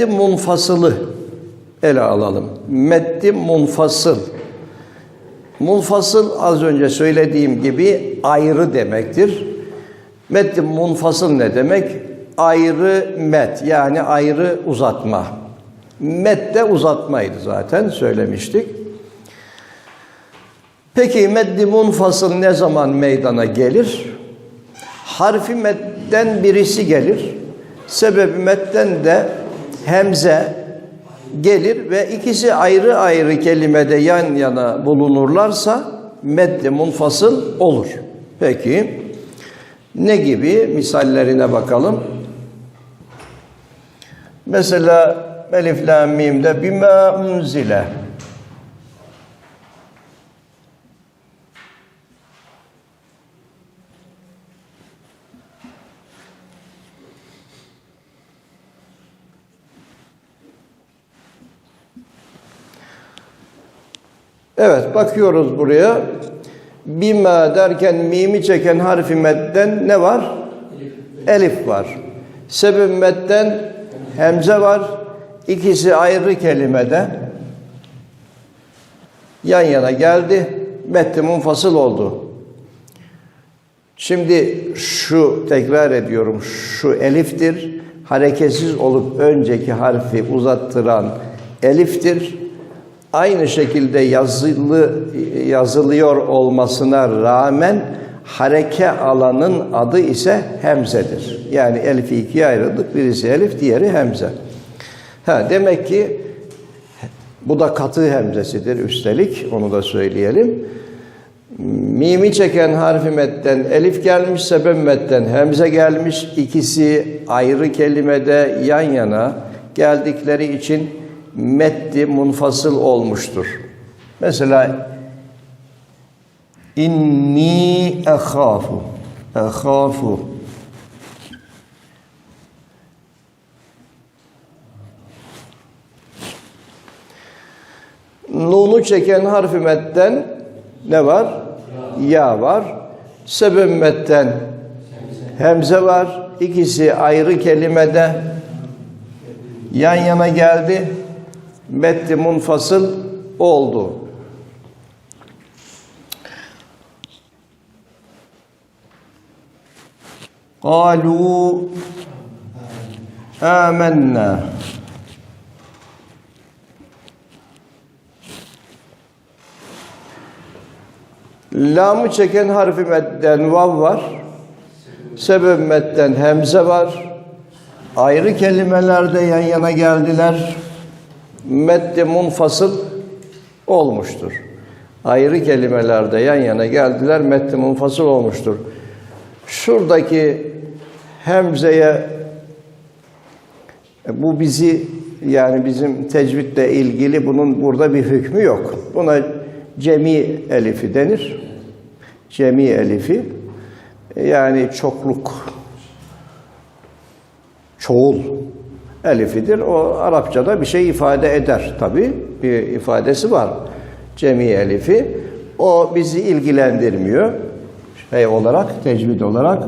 Meddi munfasılı ele alalım. Meddi munfasıl. Munfasıl az önce söylediğim gibi ayrı demektir. Meddi munfasıl ne demek? Ayrı met yani ayrı uzatma. Met de uzatmaydı zaten söylemiştik. Peki meddi munfasıl ne zaman meydana gelir? Harfi medden birisi gelir. Sebebi medden de hemze gelir ve ikisi ayrı ayrı kelimede yan yana bulunurlarsa meddi munfasıl olur. Peki ne gibi misallerine bakalım. Mesela Elif Lam Mim'de bima unzile Evet bakıyoruz buraya. Bima derken mimi çeken harfi medden ne var? Elif var. Sebep medden hemze var. İkisi ayrı kelimede yan yana geldi. Metti munfasıl oldu. Şimdi şu tekrar ediyorum. Şu eliftir. Hareketsiz olup önceki harfi uzattıran eliftir aynı şekilde yazılı yazılıyor olmasına rağmen hareke alanın adı ise hemzedir. Yani elifi ikiye ayırdık. Birisi elif, diğeri hemze. Ha, demek ki bu da katı hemzesidir üstelik. Onu da söyleyelim. Mimi çeken harfi metten elif gelmiş, sebep metten hemze gelmiş. İkisi ayrı kelimede yan yana geldikleri için meddi munfasıl olmuştur. Mesela inni ehafu ehafu Nunu çeken harfi metten ne var? Ya var. Sebep metten hemze var. İkisi ayrı kelimede yan yana geldi meddi munfasıl oldu. قالوا آمنا Lamı çeken harfi medden vav var. Sebep medden hemze var. Ayrı kelimelerde yan yana geldiler medde munfasıl olmuştur. Ayrı kelimelerde yan yana geldiler, medde munfasıl olmuştur. Şuradaki hemzeye bu bizi yani bizim tecvidle ilgili bunun burada bir hükmü yok. Buna cemi elifi denir. Cemi elifi yani çokluk, çoğul elifidir. O Arapçada bir şey ifade eder tabi. Bir ifadesi var. Cemi elifi. O bizi ilgilendirmiyor. Şey olarak, tecvid olarak.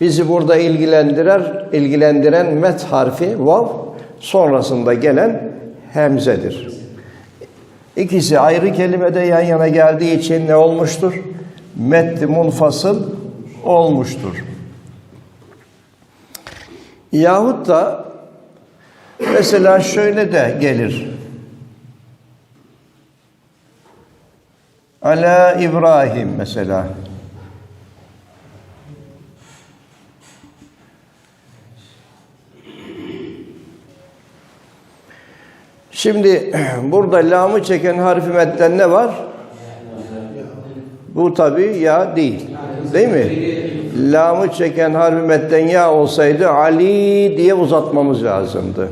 Bizi burada ilgilendirer, ilgilendiren met harfi vav, sonrasında gelen hemzedir. İkisi ayrı kelimede yan yana geldiği için ne olmuştur? Metti munfasıl olmuştur. Yahut da mesela şöyle de gelir. Ala İbrahim mesela. Şimdi burada lamı çeken harfi medden ne var? Bu tabi ya değil. Değil mi? Lamı çeken harfi medden ya olsaydı Ali diye uzatmamız lazımdı.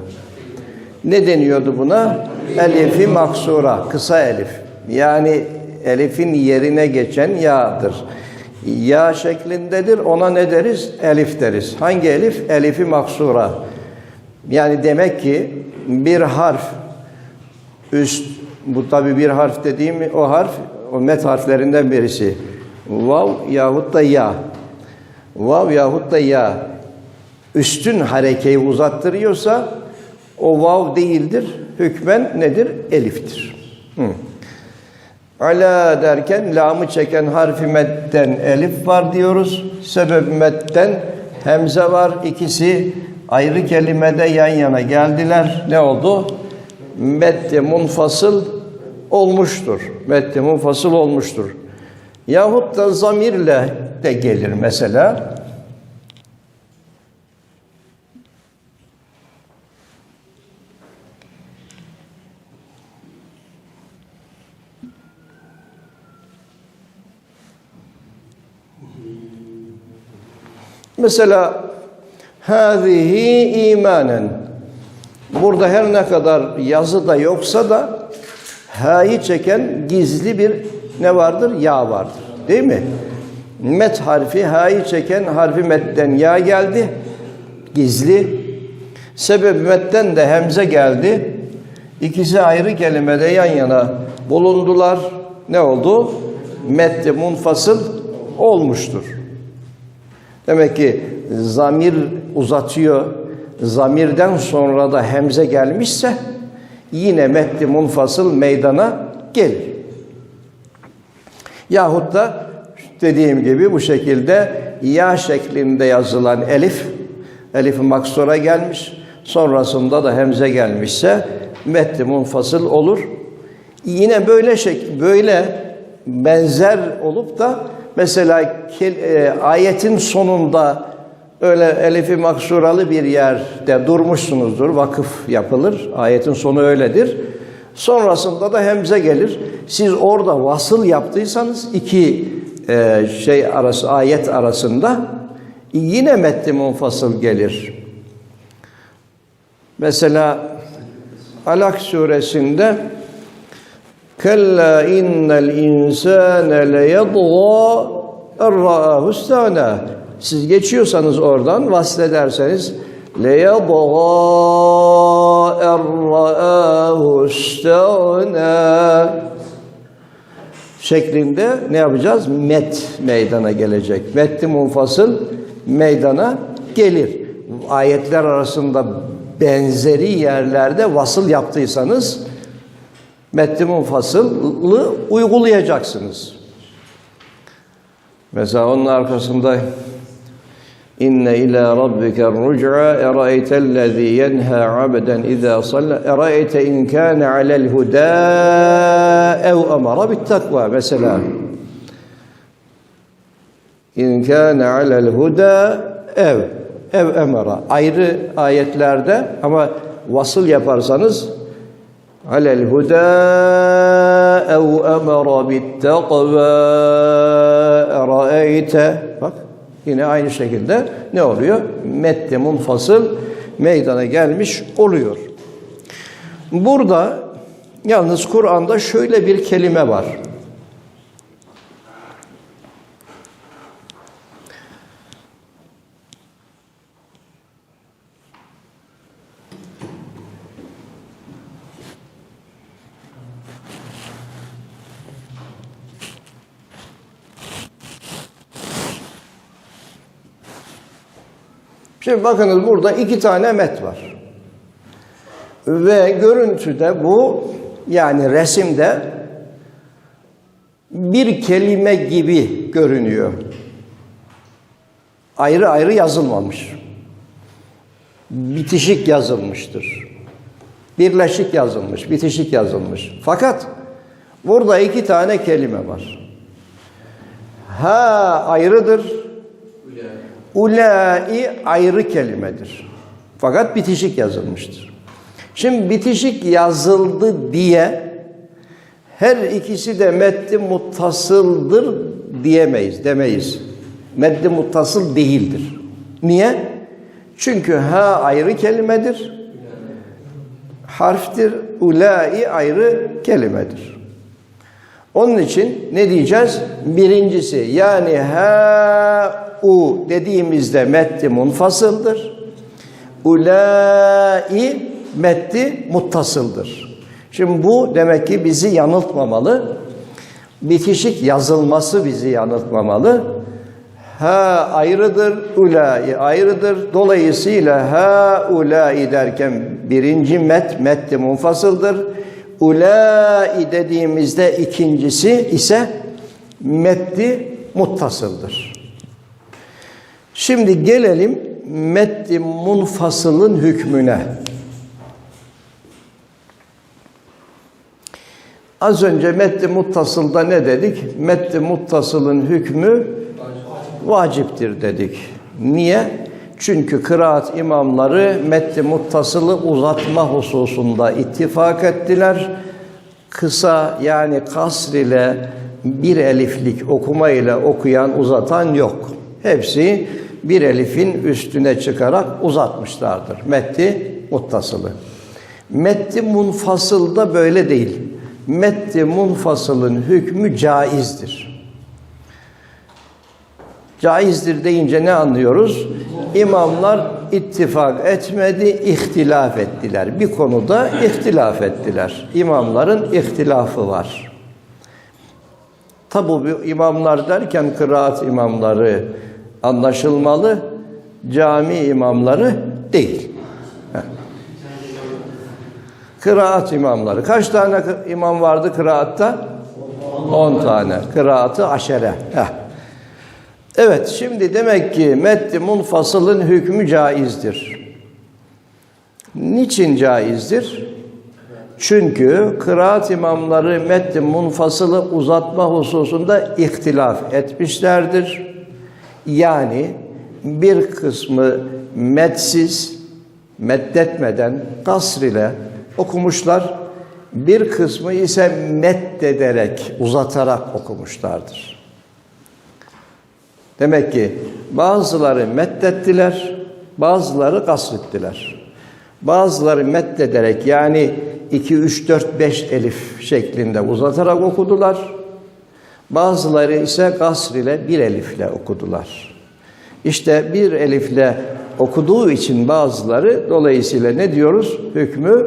Ne deniyordu buna? Elifi maksura, kısa elif. Yani elifin yerine geçen ya'dır. Ya şeklindedir, ona ne deriz? Elif deriz. Hangi elif? Elifi maksura. Yani demek ki bir harf üst, bu tabi bir harf dediğim o harf, o met harflerinden birisi. Vav yahut da ya. Vav yahut da ya. Üstün harekeyi uzattırıyorsa O vav değildir. Hükmen nedir? Eliftir. Hı. Ala derken lamı çeken harfi medden elif var diyoruz. Sebep medden hemze var. İkisi ayrı kelimede yan yana geldiler. Ne oldu? Medde munfasıl olmuştur. Medde munfasıl olmuştur. Yahut da zamirle de gelir mesela. Mesela hâzihi imanen. Burada her ne kadar yazı da yoksa da ha'yı çeken gizli bir ne vardır? Ya vardır. Değil mi? Met harfi ha'yı çeken harfi metten ya geldi. Gizli. Sebep metten de hemze geldi. İkisi ayrı kelimede yan yana bulundular. Ne oldu? Mette munfasıl olmuştur. Demek ki zamir uzatıyor. Zamirden sonra da hemze gelmişse yine metni munfasıl meydana gelir. Yahut da dediğim gibi bu şekilde ya şeklinde yazılan elif, elif maksura gelmiş, sonrasında da hemze gelmişse metni munfasıl olur. Yine böyle şek böyle benzer olup da mesela e, ayetin sonunda öyle elifi maksuralı bir yerde durmuşsunuzdur. Vakıf yapılır. Ayetin sonu öyledir. Sonrasında da hemze gelir. Siz orada vasıl yaptıysanız iki e, şey arası ayet arasında yine metni munfasıl gelir. Mesela Alak suresinde Kella innel insane leyadgâ errâhu. Siz geçiyorsanız oradan vasfederseniz leyadgâ errâhu istâna şeklinde ne yapacağız? Met meydana gelecek. Metti munfasıl meydana gelir. Ayetler arasında benzeri yerlerde vasıl yaptıysanız metni munfasılı uygulayacaksınız. Mesela onun arkasında إن إلى ربك الرجعى أرأيت الذي ينهى عبدا إذا صلى؟ أرأيت إن كان على الهدى أو أمر بالتقوى؟ مثلا إن كان على الهدى أو أو أمر. أير آيات لاردة أما وصل يفرزنز على الهدى أو أمر بالتقوى. أرأيت yine aynı şekilde ne oluyor? Mette munfasıl meydana gelmiş oluyor. Burada yalnız Kur'an'da şöyle bir kelime var. Şimdi bakınız burada iki tane met var. Ve görüntüde bu yani resimde bir kelime gibi görünüyor. Ayrı ayrı yazılmamış. Bitişik yazılmıştır. Birleşik yazılmış, bitişik yazılmış. Fakat burada iki tane kelime var. Ha ayrıdır, Ulai ayrı kelimedir. Fakat bitişik yazılmıştır. Şimdi bitişik yazıldı diye her ikisi de meddi muttasıldır diyemeyiz, demeyiz. Meddi muttasıl değildir. Niye? Çünkü ha ayrı kelimedir. Harftir. Ulai ayrı kelimedir. Onun için ne diyeceğiz? Birincisi yani ha u dediğimizde metti munfasıldır. Ulai metti muttasıldır. Şimdi bu demek ki bizi yanıltmamalı. Bitişik yazılması bizi yanıltmamalı. Ha ayrıdır, ulai ayrıdır. Dolayısıyla ha ulai derken birinci met, metti munfasıldır. Ulai dediğimizde ikincisi ise metti muttasıldır. Şimdi gelelim metti munfasılın hükmüne. Az önce metti muttasılda ne dedik? Metti muttasılın hükmü vaciptir dedik. Niye? Çünkü kıraat imamları metti muttasılı uzatma hususunda ittifak ettiler. Kısa yani kasr ile bir eliflik okuma ile okuyan uzatan yok. Hepsi bir elifin üstüne çıkarak uzatmışlardır. Metti muttasılı. Metti munfasıl da böyle değil. Metti munfasılın hükmü caizdir. Caizdir deyince ne anlıyoruz? İmamlar ittifak etmedi, ihtilaf ettiler. Bir konuda ihtilaf ettiler. İmamların ihtilafı var. Tabi bu imamlar derken kıraat imamları anlaşılmalı, cami imamları değil. Heh. Kıraat imamları. Kaç tane imam vardı kıraatta? 10 tane. Kıraatı aşere. Heh. Evet, şimdi demek ki meddi munfasılın hükmü caizdir. Niçin caizdir? Çünkü kıraat imamları meddi munfasılı uzatma hususunda ihtilaf etmişlerdir. Yani bir kısmı medsiz, meddetmeden kasr ile okumuşlar. Bir kısmı ise meddederek, uzatarak okumuşlardır. Demek ki bazıları meddettiler, bazıları kasrettiler. Bazıları meddederek yani 2, 3, 4, 5 elif şeklinde uzatarak okudular. Bazıları ise kasr ile bir elifle okudular. İşte bir elifle okuduğu için bazıları dolayısıyla ne diyoruz? Hükmü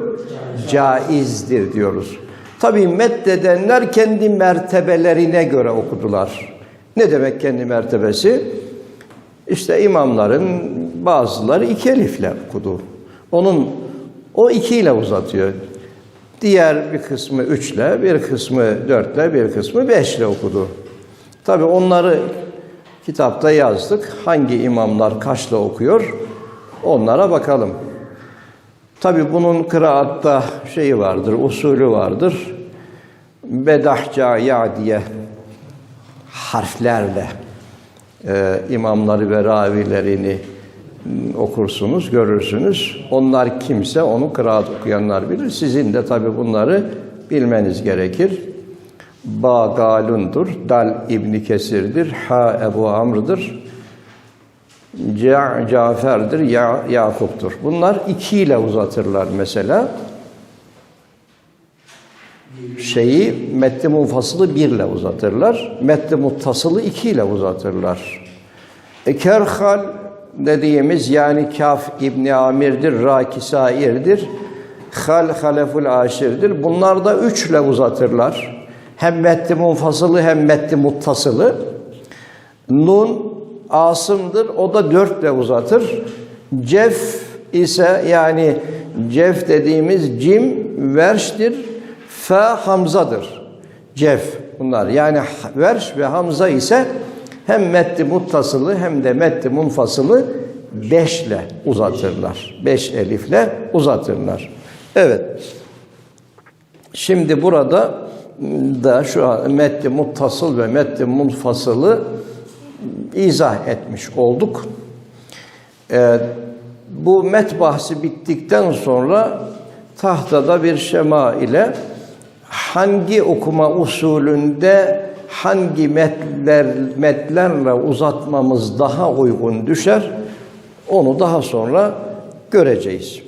caizdir diyoruz. Tabii meddedenler kendi mertebelerine göre okudular. Ne demek kendi mertebesi? İşte imamların bazıları iki elifle okudu. Onun o ikiyle uzatıyor. Diğer bir kısmı üçle, bir kısmı dörtle, bir kısmı beşle okudu. Tabii onları kitapta yazdık. Hangi imamlar kaçla okuyor? Onlara bakalım. Tabii bunun kıraatta şeyi vardır, usulü vardır. Bedahca ya diye harflerle e, imamları ve ravilerini okursunuz, görürsünüz. Onlar kimse onu kıraat okuyanlar bilir. Sizin de tabi bunları bilmeniz gerekir. Ba Galundur, Dal İbni Kesir'dir, Ha Ebu Amr'dır, Ca Cafer'dir, ya Yakup'tur. Bunlar iki ile uzatırlar mesela. Şeyi metni munfasılı bir ile uzatırlar. Metni muttasılı iki ile uzatırlar. E, dediğimiz yani Kaf İbni Amir'dir, Ra Kisair'dir. Hal Haleful Aşir'dir. Bunlar da üç ile uzatırlar. Hem metni munfasılı hem metni muttasılı. Nun Asım'dır. O da dörtle uzatır. Cef ise yani cef dediğimiz cim verştir. Fe Hamza'dır. Cef bunlar. Yani verş ve Hamza ise hem metni muttasılı hem de metni munfasılı beşle uzatırlar. Beş elifle uzatırlar. Evet. Şimdi burada da şu an metni muttasıl ve metni munfasılı izah etmiş olduk. Ee, bu met bahsi bittikten sonra tahtada bir şema ile hangi okuma usulünde hangi metler, metlerle uzatmamız daha uygun düşer onu daha sonra göreceğiz.